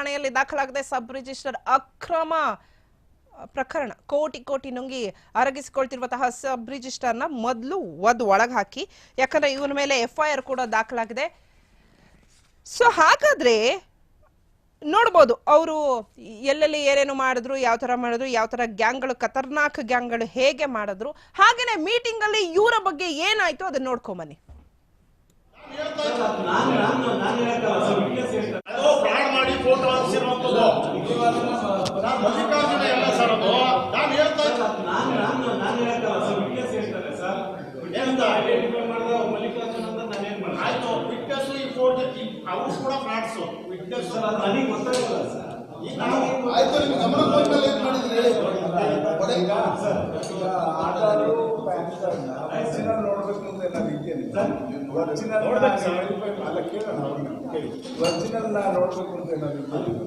ಠಾಣೆಯಲ್ಲಿ ದಾಖಲಾಗಿದೆ sub register ಅಕ್ರಮ ಪ್ರಕರಣ ಕೋಟಿ ಕೋಟಿ ನುಂಗಿ ಅರಗಿಸಿಕೊಳ್ತಿರುವಂತಹ ಸಬ್ ರಿಜಿಸ್ಟರ್ನ ಮೊದಲು ಒದ್ ಒಳಗೆ ಹಾಕಿ ಯಾಕಂದ್ರೆ ಇವನ ಮೇಲೆ ಎಫ್ಐಆರ್ ಕೂಡ ದಾಖಲಾಗಿದೆ. ಸೊ ಹಾಗಾದ್ರೆ ನೋಡ್ಬೋದು, ಅವರು ಎಲ್ಲೆಲ್ಲಿ ಏನೇನು ಮಾಡಿದ್ರು, ಯಾವ ತರ ಮಾಡಿದ್ರು, ಯಾವ ತರ ಗ್ಯಾಂಗ್ಗಳು, ಖತರ್ನಾಕ್ ಗ್ಯಾಂಗ್ಗಳು ಹೇಗೆ ಮಾಡಿದ್ರು, ಹಾಗೇನೆ ಮೀಟಿಂಗ್ ಅಲ್ಲಿ ಇವರ ಬಗ್ಗೆ ಏನಾಯ್ತು ಅದನ್ನ ನೋಡ್ಕೊಂಬನ್ನಿ ಅದು ಫ್ರಾಡ್ ಮಾಡಿ ಫೋಟೋ ಹಾಕ್ಸಿರುವಂತದ್ದು ನಾನು ಮಲ್ಲಿಕಾರ್ಜುನ ಎಲ್ಲ ಸರ್ ಅದು ನಾನು ಹೇಳ್ತಾ ಇದ್ದೀನಿ ಮಾಡಿದೆ ಆಯ್ತು ವಿಟ್ನೆಸ್ ಈ ಫೋಟೋ ಅವ್ರು ಕೂಡ ಫ್ರಾಡ್ಸ್ ವಿಟ್ನೆಸ್ ಆಯ್ತು ನಿಮ್ ಗಮನ ಬಂದ್ಮೇಲೆ ಏನ್ ಮಾಡಿದ್ರಿ ಹೇಳಿ ಕೊಡೆ. ಈಗ ಸರ್ ಆಟ ಪ್ಯಾನ್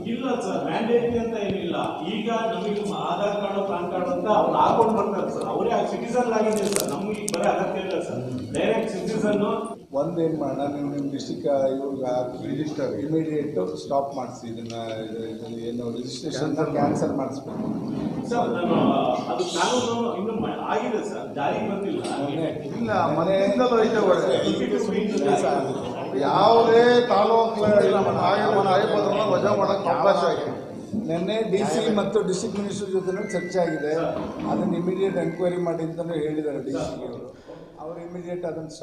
ಇಲ್ಲ ಸರ್ ಮ್ಯಾಂಡೇಟರಿ ಅಂತ ಏನಿಲ್ಲ. ಈಗ ನಮಗೆ ಆಧಾರ್ ಕಾರ್ಡ್ ಪ್ಯಾನ್ ಕಾರ್ಡ್ ಅಂತ ಅವ್ರು ಹಾಕೊಂಡು ಬರ್ತಾರೆ ಸರ್. ಅವರೇ ಸಿಟಿಸನ್ ಆಗಿದೆ ಸರ್. ನಮ್ಗೆ ಈಗ ಬರೀ ಅಗತ್ಯ ಇಲ್ಲ ಸರ್. ಡೈರೆಕ್ಟ್ ಸಿಟಿಸನ್ ಒಂದೇನು ಮಾಡೋಣ ನೀವು ನಿಮ್ಮ ಡಿಸ್ಟಿಕ್ ಇವ್ರಿಗೆ ರಿಜಿಸ್ಟರ್ ಇಮಿಡಿಯೇಟ್ ಸ್ಟಾಪ್ ಮಾಡಿಸಿ. ಇದನ್ನ ಇದು- ಇದನ್ನ ಏನು ರಿಜಿಸ್ಟ್ರೇಷನ್ ಕ್ಯಾನ್ಸಲ್ ಮಾಡಿಸ್ಬೇಕು. ಸರ್ ನಾನು ಅದು ಕಾನೂನು ಇನ್ನು ಇಲ್ಲ ಮನೆಯಿಂದಲೂ ಐತೆ ಒಳ್ಳೆ. ಯಾವುದೇ ತಾಲೂಕು ವಜಾ ಮಾಡಕ್ ಅವಕಾಶ ಆಗಿದೆ ನಿನ್ನೆ ಡಿ ಸಿ ಮತ್ತು ಡಿಸ್ಟ್ರಿಕ್ಟ್ ಮಿನಿಸ್ಟರ್ ಜೊತೆ ಚರ್ಚೆ ಆಗಿದೆ. ಅದನ್ನು ಇಮಿಡಿಯೇಟ್ ಎಂಕ್ವೈರಿ ಮಾಡಿ ಅಂತಲೂ ಹೇಳಿದ್ದಾರೆ ಡಿ ಸಿ ಅವರು. ಅವ್ರು ಇಮಿಡಿಯೇಟ್ ಅದನ್ನು ಸ್ಟಾಪ್